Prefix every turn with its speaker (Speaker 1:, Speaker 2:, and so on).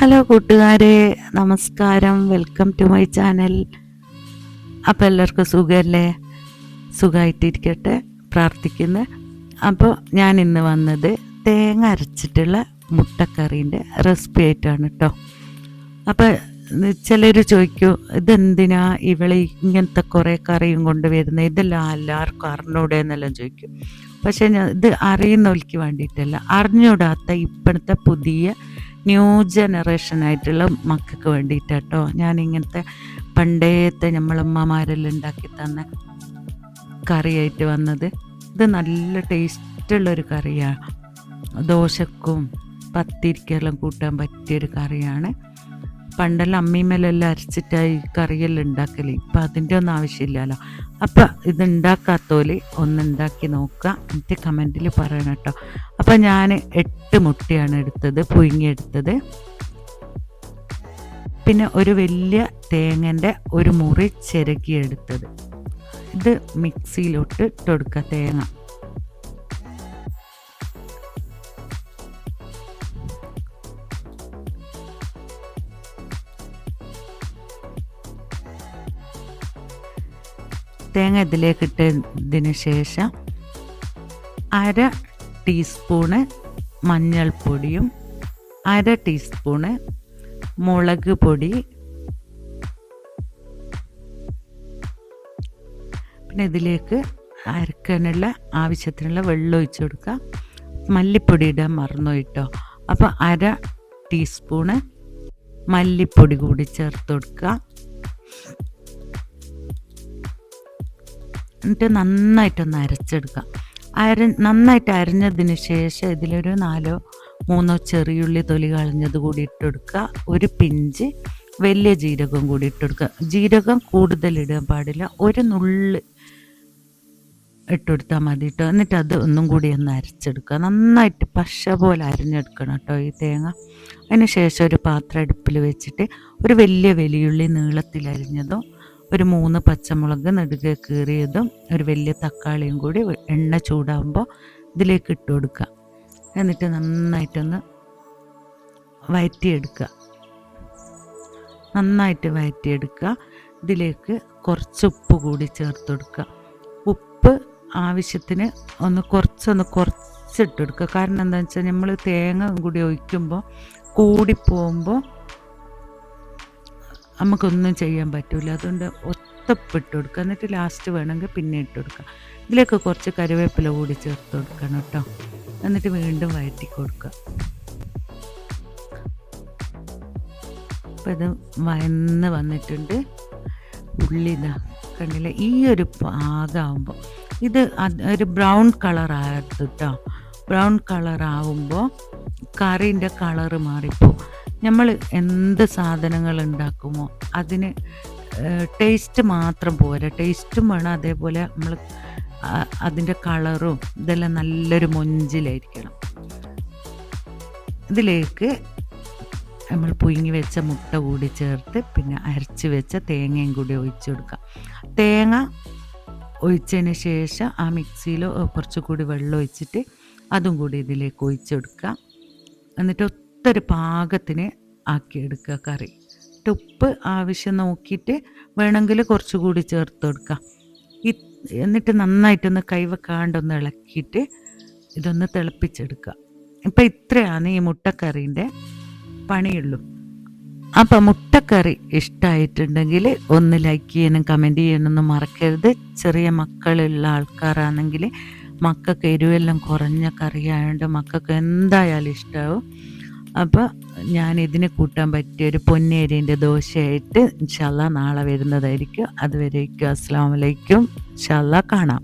Speaker 1: Hello കൂട്ടുകാരെ നമസ്കാരം. Welcome to my channel അപ്പോൾ എല്ലാവർക്കും സുഖമല്ലേ സുഖമായിട്ടിരിക്കട്ടെ പ്രാർത്ഥിക്കുന്നു. അപ്പോൾ ഞാൻ ഇന്ന് വന്നത് തേങ്ങ അരച്ചിട്ടുള്ള മുട്ടക്കറീന്റെ റെസിപ്പി ആയിട്ടാണ് കേട്ടോ അപ്പോൾ ചിലർ ചോദിക്കൂ ഇതെന്തിനാ ഇവളെ ഇങ്ങനത്തെ കുറേ കറിയും കൊണ്ട് വരുന്നത് ഇതെല്ലാം എല്ലാവർക്കും അറിഞ്ഞൂടെ എന്നെല്ലാം ചോദിക്കും. പക്ഷേ ഞാൻ ഇത് അറിയുന്നവർക്ക് വേണ്ടിയിട്ടല്ല. അറിഞ്ഞൂടാത്ത ഇപ്പോഴത്തെ പുതിയ ന്യൂ ജനറേഷൻ ആയിട്ടുള്ള മക്കൾക്ക് വേണ്ടിയിട്ടാട്ടോ ഞാൻ ഇങ്ങനത്തെ പണ്ടേത്തെ നമ്മളമ്മമാരെല്ലാം ഉണ്ടാക്കി തന്ന കറിയായിട്ട് വന്നത്. ഇത് നല്ല ടേസ്റ്റുള്ളൊരു കറിയാണ് ദോശക്കും പത്തിരിക്കെല്ലാം കൂട്ടാൻ പറ്റിയൊരു കറിയാണ്. പണ്ടെല്ലാം അമ്മീമേലെല്ലാം അരച്ചിട്ടായി കറിയെല്ലാം ഉണ്ടാക്കൽ. ഇപ്പം അതിന്റെ ഒന്നും ആവശ്യമില്ലല്ലോ. അപ്പം ഇത് ഉണ്ടാക്കാത്തോൽ ഒന്ന് നോക്കുക. എന്നിട്ട് കമന്റിൽ പറയണം കേട്ടോ. അപ്പം ഞാൻ എട്ട് മുട്ടയാണ് എടുത്തത് പുഴുങ്ങിയെടുത്തത് പിന്നെ ഒരു വലിയ തേങ്ങന്റെ ഒരു മുറി ചിരകിയെടുത്തത് ഇത് മിക്സിയിലോട്ട് ഇട്ടൊടുക്കുക തേങ്ങ. തേങ്ങ ഇതിലേക്ക് ഇട്ടതിന് ശേഷം അര ടീസ്പൂണ് മഞ്ഞൾപ്പൊടിയും അര ടീസ്പൂണ് മുളക് പൊടി. പിന്നെ ഇതിലേക്ക് അരക്കാനുള്ള ആവശ്യത്തിനുള്ള വെള്ളം ഒഴിച്ചു കൊടുക്കുക. മല്ലിപ്പൊടി ഇടാൻ മറന്നു കേട്ടോ. അപ്പോൾ അര ടീസ്പൂണ് മല്ലിപ്പൊടി കൂടി ചേർത്ത് കൊടുക്കുക. എന്നിട്ട് നന്നായിട്ടൊന്ന് അരച്ചെടുക്കുക അര നന്നായിട്ട് അരഞ്ഞതിന് ശേഷം ഇതിലൊരു നാലോ മൂന്നോ ചെറിയുള്ളി തൊലി കളഞ്ഞത് കൂടി ഇട്ടെടുക്കുക. ഒരു പിഞ്ച് വലിയ ജീരകം കൂടി ഇട്ടെടുക്കുക. ജീരകം കൂടുതൽ ഇടാൻ പാടില്ല. ഒരു നുള്ള് ഇട്ടെടുത്താൽ മതി കേട്ടോ എന്നിട്ട് അത് ഒന്നും കൂടി ഒന്ന് അരച്ചെടുക്കുക. നന്നായിട്ട് പശ പോലെ അരിഞ്ഞെടുക്കണം കേട്ടോ ഈ തേങ്ങ. അതിന് ശേഷം ഒരു പാത്രം അടുപ്പിൽ വെച്ചിട്ട് ഒരു വലിയ വലിയുള്ളി നീളത്തിൽ അരിഞ്ഞതും ഒരു മൂന്ന് പച്ചമുളക് നടുക കീറിയതും ഒരു വലിയ തക്കാളിയും കൂടി എണ്ണ ചൂടാകുമ്പോൾ ഇതിലേക്ക് ഇട്ട് കൊടുക്കുക. എന്നിട്ട് നന്നായിട്ടൊന്ന് വയറ്റിയെടുക്കുക. നന്നായിട്ട് വയറ്റിയെടുക്കുക. ഇതിലേക്ക് കുറച്ച് ഉപ്പ് കൂടി ചേർത്ത് കൊടുക്കുക. ഉപ്പ് ആവശ്യത്തിന് ഒന്ന് കുറച്ചൊന്ന് കുറച്ചിട്ട് കൊടുക്കുക. കാരണം എന്താണെന്ന് വെച്ചാൽ നമ്മൾ തേങ്ങ കൂടി ഒഴിക്കുമ്പോൾ കൂടിപ്പോകുമ്പോൾ നമുക്കൊന്നും ചെയ്യാൻ പറ്റില്ല അതുകൊണ്ട് ഒത്തപ്പിട്ട് കൊടുക്കുക. എന്നിട്ട് ലാസ്റ്റ് വേണമെങ്കിൽ പിന്നെ ഇട്ട് കൊടുക്കുക. ഇതിലേക്ക് കുറച്ച് കറിവേപ്പില കൂടി ചേർത്ത് കൊടുക്കണം കേട്ടോ. എന്നിട്ട് വീണ്ടും വഴറ്റി കൊടുക്കുക. അപ്പം ഇത് വയന്ന് വന്നിട്ടുണ്ട്. ഉള്ളി ഇതാ കണ്ടില്ല? ഈ ഒരു പാകമാകുമ്പോൾ ഇത് ഒരു ബ്രൗൺ കളർ ആയത് കേട്ടോ. ബ്രൗൺ കളർ ആവുമ്പോൾ കറീന്റെ കളറ് മാറിപ്പോൾ നമ്മൾ എന്ത് സാധനങ്ങൾ ഉണ്ടാക്കുമോ അതിന് ടേസ്റ്റ് മാത്രം പോരാ. ടേസ്റ്റും വേണം. അതേപോലെ നമ്മൾ അതിന്റെ കളറും ഇതെല്ലാം നല്ലൊരു മൊഞ്ചിലായിരിക്കണം. ഇതിലേക്ക് നമ്മൾ പുഴുങ്ങി വെച്ച മുട്ട കൂടി ചേർത്ത് പിന്നെ അരച്ച് വെച്ച തേങ്ങയും കൂടി ഒഴിച്ചു കൊടുക്കാം. തേങ്ങ ഒഴിച്ചതിന് ശേഷം ആ മിക്സിയിൽ കുറച്ചുകൂടി വെള്ളം ഒഴിച്ചിട്ട് അതും കൂടി ഇതിലേക്ക് ഒഴിച്ചെടുക്കുക എന്നിട്ട് ഒത്തൊരു പാകത്തിന് ആക്കിയെടുക്കുക കറി. ഉപ്പ് ആവശ്യം നോക്കിയിട്ട് വേണമെങ്കിൽ കുറച്ചുകൂടി ചേർത്ത് കൊടുക്കുക. എന്നിട്ട് നന്നായിട്ടൊന്ന് കൈവെക്കാണ്ടൊന്ന് ഇളക്കിയിട്ട് ഇതൊന്ന് തിളപ്പിച്ചെടുക്കുക. ഇപ്പം ഇത്രയാണ് ഈ മുട്ടക്കറീന്റെ പണിയുള്ളൂ. അപ്പം മുട്ടക്കറി ഇഷ്ടമായിട്ടുണ്ടെങ്കിൽ ഒന്ന് ലൈക്ക് ചെയ്യാനും കമന്റ് ചെയ്യാനൊന്നും മറക്കരുത്. ചെറിയ മക്കളുള്ള ആൾക്കാരാണെങ്കിൽ മക്കൾക്ക് എരിവെല്ലാം കുറഞ്ഞ കറിയായതുകൊണ്ട് മക്കൾക്ക് എന്തായാലും ഇഷ്ടമാവും അപ്പോൾ ഞാൻ ഇതിനെ കൂട്ടാൻ പറ്റിയ ഒരു പൊന്നേരിന്റെ ദോശയായിട്ട് ഇൻഷല്ല നാളെ വരുന്നതായിരിക്കും. അതുവരേക്കും അസ്സാം വലൈക്കും ഇൻഷല്ല കാണാം.